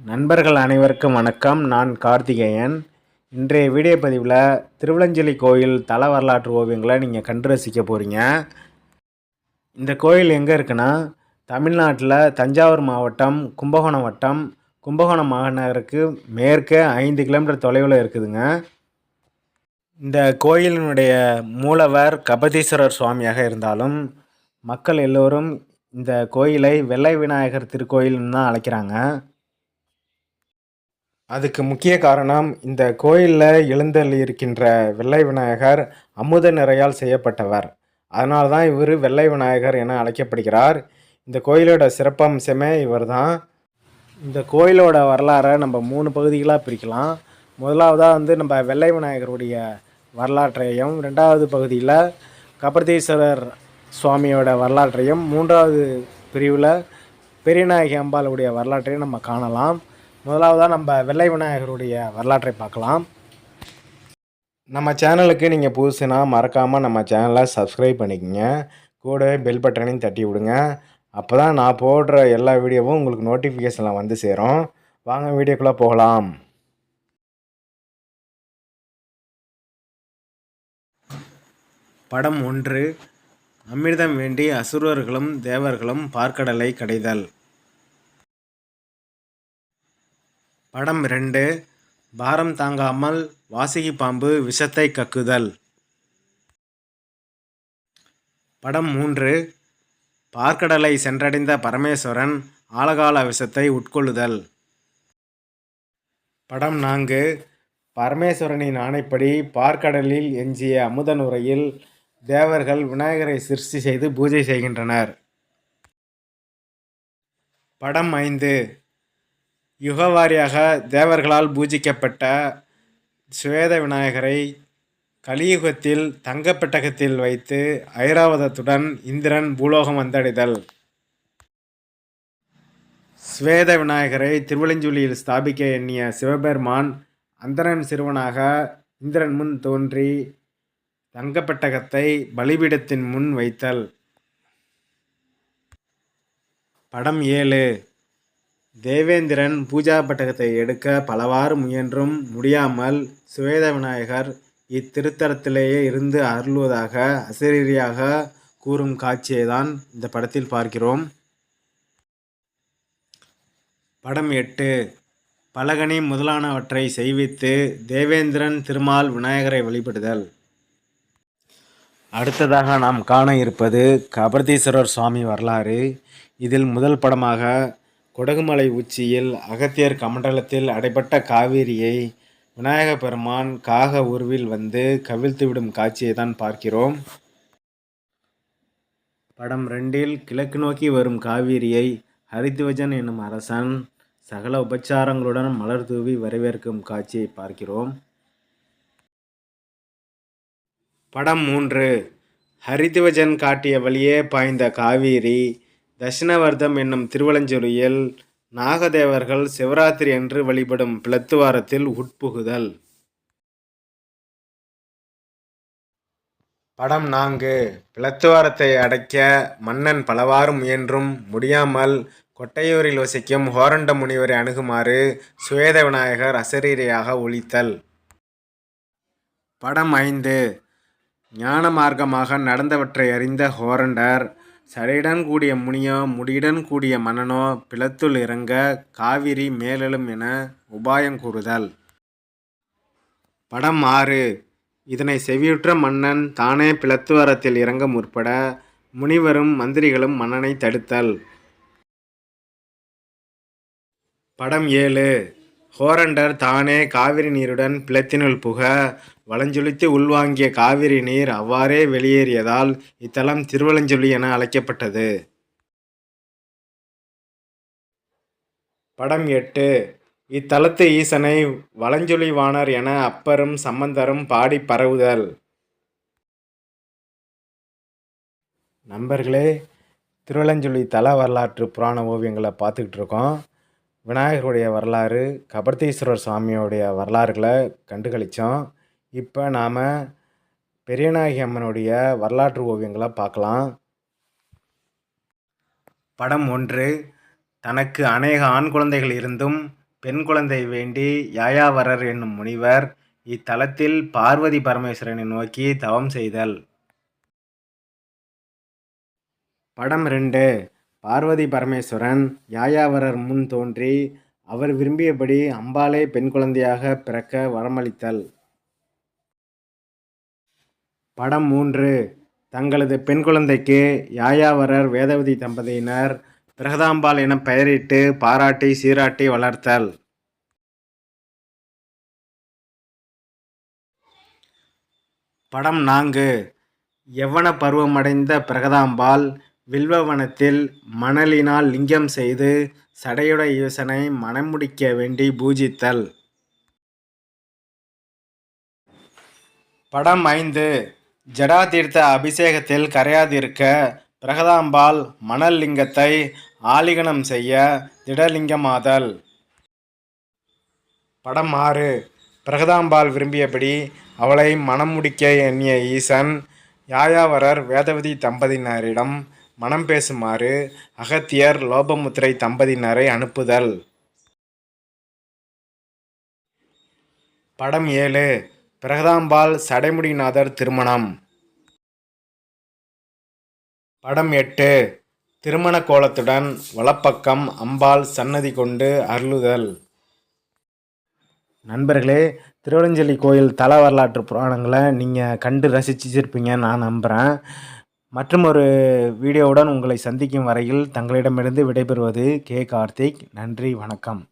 நண்பர்கள் அனைவருக்கும் வணக்கம். நான் கார்த்திகேயன். இன்றைய வீடியோ பதிவில் திருவலஞ்சலி கோயில் தல வரலாற்று ஓவியங்களை நீங்கள் கண்டு ரசிக்க போகிறீங்க இந்த கோயில் எங்கே இருக்குன்னா தமிழ்நாட்டில் தஞ்சாவூர் மாவட்டம் கும்பகோணம் வட்டம் கும்பகோணம் மாநகருக்கு மேற்கே ஐந்து கிலோமீட்டர் தொலைவில் இருக்குதுங்க. இந்த கோயிலினுடைய மூலவர் கபதீஸ்வரர் சுவாமியாக இருந்தாலும் மக்கள் எல்லோரும் இந்த கோயிலை வெள்ளை விநாயகர் திருக்கோயில்னு தான் அழைக்கிறாங்க. அதுக்கு முக்கிய காரணம் இந்த கோயிலில் எழுந்தள்ளியிருக்கின்ற வெள்ளை விநாயகர் அமுத நிறையால் செய்யப்பட்டவர். அதனால தான் இவர் வெள்ளை விநாயகர் என அழைக்கப்படுகிறார். இந்த கோயிலோட சிறப்பம்சமே இவர் தான் இந்த கோயிலோட வரலாறை நம்ம மூணு பகுதிகளாக பிரிக்கலாம். முதலாவதாக வந்து நம்ம வெள்ளை விநாயகருடைய வரலாற்றையும் ரெண்டாவது பகுதியில் கபர்தீஸ்வரர் சுவாமியோட வரலாற்றையும் மூன்றாவது பிரிவில் பெரியநாயகி அம்பாளுடைய வரலாற்றையும் நம்ம காணலாம். முதலாவதாக நம்ம வெள்ளை விநாயகருடைய வரலாற்றை பார்க்கலாம். நம்ம சேனலுக்கு நீங்கள் புதுசுனா மறக்காமல் நம்ம சேனலை சப்ஸ்கிரைப் பண்ணிக்கோங்க. கூடவே பெல் பட்டனையும் தட்டி விடுங்க. அப்போ தான் நான் போடுற எல்லா வீடியோவும் உங்களுக்கு நோட்டிஃபிகேஷனில் வந்து சேரும். வாங்க வீடியோக்குள்ளே போகலாம். படம் ஒன்று அமிர்தம் வேண்டி அசுரர்களும் தேவர்களும் பார்க்கடலை கடைதல். படம் ரெண்டு பாரம் தாங்காமல் வாசகி பாம்பு விஷத்தை கக்குதல். படம் மூன்று பார்க்கடலை சென்றடைந்த பரமேஸ்வரன் ஆலகால விஷத்தை உட்கொள்ளுதல். படம் நான்கு பரமேஸ்வரனின் ஆணைப்படி பார்க்கடலில் எஞ்சிய அமுத நுரையில் தேவர்கள் விநாயகரை சிருஷ்டி செய்து பூஜை செய்கின்றனர். படம் ஐந்து யுகவாரியாக தேவர்களால் பூஜிக்கப்பட்ட சுவேத விநாயகரை கலியுகத்தில் தங்கப்பெட்டகத்தில் வைத்து ஐராவதத்துடன் இந்திரன் பூலோகம் வந்தடைதல். ஸ்வேத விநாயகரை திருவலஞ்சுழியில் ஸ்தாபிக்க எண்ணிய சிவபெருமான் அந்தரன் சிறுவனாக இந்திரன் முன் தோன்றி தங்கப்பெட்டகத்தை பலிபீடத்தின் முன் வைத்தல். படம் ஏழு. தேவேந்திரன் பூஜா பட்டகத்தை எடுக்க பலவாறு முயன்றும் முடியாமல் சுவேத விநாயகர் இத்திருத்தலத்திலேயே இருந்து அருள்வதாக அசரீரியாக கூறும் காட்சியை தான் இந்த படத்தில் பார்க்கிறோம். படம் எட்டு. பலகனி முதலானவற்றை செய்வித்து தேவேந்திரன் திருமால் விநாயகரை வழிபடுதல். அடுத்ததாக நாம் காண இருப்பது கபர்தீஸ்வரர் சுவாமி வரலாறு. இதில் முதல் படமாக கொடகுமலை உச்சியில் அகத்தியர் கமண்டலத்தில் அடைபட்ட காவேரியை விநாயக பெருமான் காக உருவில் வந்து கவிழ்த்துவிடும் காட்சியை தான் பார்க்கிறோம். படம் ரெண்டில் கிழக்கு நோக்கி வரும் காவேரியை ஹரித்வஜன் என்னும் அரசன் சகல உபச்சாரங்களுடன் மலர் தூவி வரவேற்கும் காட்சியை பார்க்கிறோம். படம் மூன்று. ஹரித்வஜன் காட்டிய வழியே பாய்ந்த காவேரி தட்சிணவர்தம் என்னும் திருவலஞ்சொலியில் நாகதேவர்கள் சிவராத்திரி என்று வழிபடும் பிளத்துவாரத்தில் உட்புகுதல். படம் நான்கு. பிளத்துவாரத்தை அடைக்க மன்னன் பலவாறு முயன்றும் முடியாமல் கொட்டையூரில் வசிக்கும் ஹோரண்ட முனிவரை அணுகுமாறு சுவேத விநாயகர் அசரீரியாக ஒழித்தல். படம் ஐந்து. ஞான மார்க்கமாக நடந்தவற்றை அறிந்த ஹோரண்டர் சடையுடன் கூடிய முனியோ முடியுடன் கூடிய மன்னனோ பிளத்துள் இறங்க காவிரி மேலெழும் என உபாயம் கூறுதல். படம் ஆறு. இதனை செவியுற்ற மன்னன் தானே பிளத்துவரத்தில் இறங்க முற்பட முனிவரும் மந்திரிகளும் மன்னனை தடுத்தல். படம் ஏழு. ஹோரண்டர் தானே காவிரி நீருடன் பிளத்தினுள் புக வலஞ்சொலித்து உள்வாங்கிய காவிரி நீர் அவ்வாறே வெளியேறியதால் இத்தலம் திருவலஞ்சொலி என அழைக்கப்பட்டது. படம் எட்டு. இத்தலத்து ஈசனை வலஞ்சொலி வாணர் என அப்பரும் சம்பந்தரும் பாடி பரவுதல். நண்பர்களே திருவலஞ்சொலி தல வரலாற்று புராண ஓவியங்களை பார்த்துக்கிட்டு இருக்கோம். விநாயகருடைய வரலாறு கபர்தீஸ்வரர் சுவாமியோடைய வரலாறுகளை கண்டுகளித்தோம் இப்போ நாம் பெரியநாயகி அம்மனுடைய வரலாற்று ஓவியங்களை பார்க்கலாம். படம் ஒன்று தனக்கு அநேக ஆண் குழந்தைகள் இருந்தும் பெண் குழந்தை வேண்டி யாயாவரர் என்னும் முனிவர் இத்தலத்தில் பார்வதி பரமேஸ்வரனை நோக்கி தவம் செய்தல். படம் ரெண்டு பார்வதி பரமேஸ்வரன் யாயாவரர் முன் தோன்றி அவர் விரும்பியபடி அம்பாளே பெண் குழந்தையாக பிறக்க வரமளித்தல். படம் மூன்று. தங்களது பெண் குழந்தைக்கு யாயாவரர் வேதவதி தம்பதியினர் பிரகதாம்பாள் என பெயரிட்டு பாராட்டி சீராட்டி வளர்த்தல். படம் நான்கு. எவ்வன பருவமடைந்த பிரகதாம்பாள் வில்வவனத்தில் மணலினால் லிங்கம் செய்து சடையுட ஈசனை மனமுடிக்க வேண்டி பூஜித்தல். படம் ஐந்து. ஜடாதீர்த்த அபிஷேகத்தில் கரையாதிருக்க பிரகதாம்பாள் மணல் லிங்கத்தை ஆலிங்கனம் செய்ய திடலிங்கமாதல். படம் ஆறு. பிரகதாம்பாள் விரும்பியபடி அவளை மணம் முடிக்க எண்ணிய ஈசன் யாயாவரர் வேதவதி தம்பதியினரிடம் மனம் பேசுமாறு அகத்தியர் லோபமுத்திரை தம்பதியினரை அனுப்புதல். படம் ஏழு. பிரகதாம்பாள் சடைமுடிநாதர் திருமணம். படம் எட்டு. திருமண கோலத்துடன் வலப்பக்கம் அம்பாள் சன்னதி கொண்டு அருளுதல். நண்பர்களே திருவலஞ்சலி கோயில் தல வரலாற்று புராணங்களை நீங்கள் கண்டு ரசிச்சிருப்பீங்கன்னு நான் நம்புகிறேன் மற்றும் ஒரு வீடியோவுடன் உங்களை சந்திக்கும் வரையில் தங்களிடமிருந்து விடைபெறுவது கே கார்த்திக். நன்றி வணக்கம்.